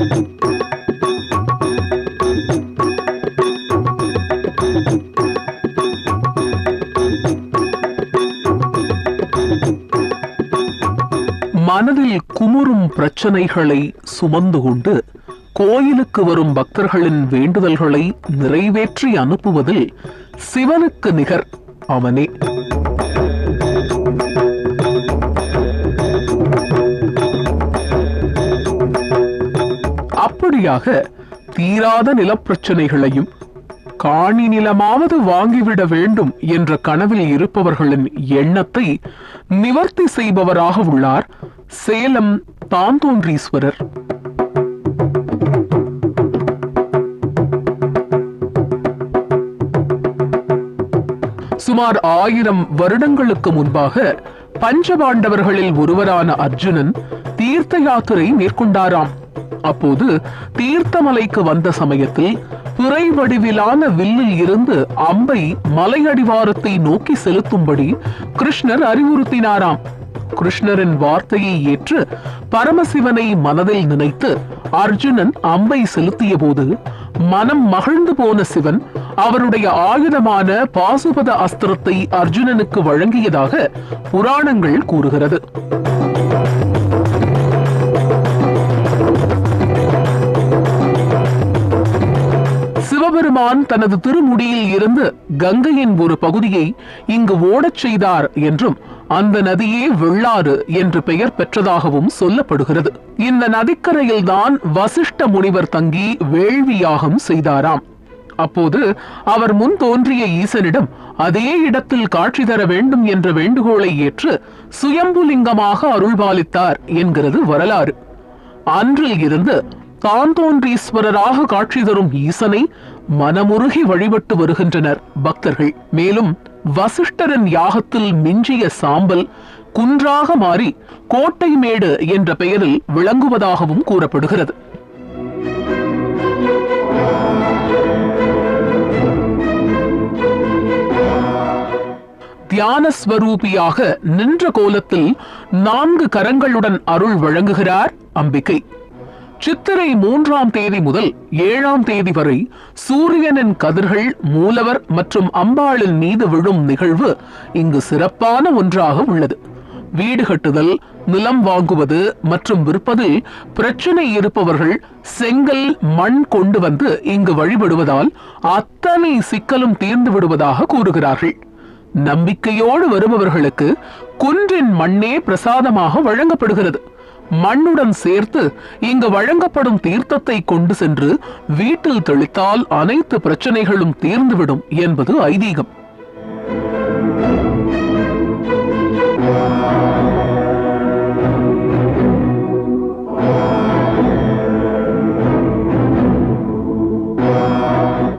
மனதில் குமுறும் பிரச்சனைகளை சுமந்து கொண்டு கோயிலுக்கு வரும் பக்தர்களின் வேண்டுதல்களை நிறைவேற்றி அனுப்புவதில் சிவனுக்கு நிகர் அவனே. வழியாக தீராத நிலப்பிரச்சனைகளையும் காணி நிலமாவது வாங்கிவிட வேண்டும் என்ற கனவில் இருப்பவர்களின் எண்ணத்தை நிவர்த்தி செய்பவராக உள்ளார் சேலம் தாந்தோன்றீஸ்வரர். சுமார் ஆயிரம் வருடங்களுக்கு முன்பாக பஞ்சபாண்டவர்களில் ஒருவரான அர்ஜுனன் தீர்த்த யாத்திரை மேற்கொண்டாராம். அப்போது தீர்த்தமலைக்கு வந்த சமயத்தில் பிறை வடிவிலான வில்லில் இருந்து அம்பை மலையடிவாரத்தை நோக்கி செலுத்தும்படி கிருஷ்ணர் அறிவுறுத்தினாராம். கிருஷ்ணரின் வார்த்தையை ஏற்று பரமசிவனை மனதில் நினைத்து அர்ஜுனன் அம்பை செலுத்திய போது மனம் மகிழ்ந்து போன சிவன் அவருடைய ஆயுதமான பாசுபத அஸ்திரத்தை அர்ஜுனனுக்கு வழங்கியதாக புராணங்கள் கூறுகிறது. பகவான் தனது திருமுடியில் இருந்து கங்கையின் ஒரு பகுதியை இங்கு ஓடச் செய்தார் என்றும் அந்த நதியே வெள்ளாறு என்று பெயர் பெற்றதாகவும் சொல்லப்படுகிறது. இந்த நதிக்கரையில்தான் வசிஷ்ட முனிவர் தங்கி வேள்வியாகம் செய்தாராம். அப்போது அவர் முன் தோன்றிய ஈசனிடம் அதே இடத்தில் காட்சி தர வேண்டும் என்ற வேண்டுகோளை ஏற்று சுயம்புலிங்கமாக அருள்பாலித்தார் என்கிறது வரலாறு. அன்றில் இருந்து தான் தோன்றீஸ்வரராக காட்சி தரும் ஈசனை மனமுருகி வழிபட்டு வருகின்றனர் பக்தர்கள். மேலும் வசிஷ்டரின் யாகத்தில் மிஞ்சிய சாம்பல் குன்றாக மாறி கோட்டை மேடு என்ற பெயரில் விளங்குவதாகவும் கூறப்படுகிறது. தியானஸ்வரூபியாக நின்ற கோலத்தில் நான்கு கரங்களுடன் அருள் வழங்குகிறார் அம்பிகை. சித்திரை மூன்றாம் தேதி முதல் ஏழாம் தேதி வரை சூரியனின் கதிர்கள் மூலவர் மற்றும் அம்பாளின் மீது விழும் நிகழ்வு இங்கு சிறப்பான ஒன்றாக உள்ளது. வீடு கட்டுதல் நிலம் வாங்குவது மற்றும் விற்பதில் பிரச்சனை இருப்பவர்கள் செங்கல் மண் கொண்டு வந்து இங்கு வழிபடுவதால் அத்தனை சிக்கலும் தீர்ந்து விடுவதாக கூறுகிறார்கள். நம்பிக்கையோடு வருபவர்களுக்கு குன்றின் மண்ணே பிரசாதமாக வழங்கப்படுகிறது. மண்ணுடன் சேர்த்து இங்கு வழங்கப்படும் தீர்த்தத்தை கொண்டு சென்று வீட்டில் தெளித்தால் அனைத்து பிரச்சனைகளும் தீர்ந்துவிடும் என்பது ஐதீகம்.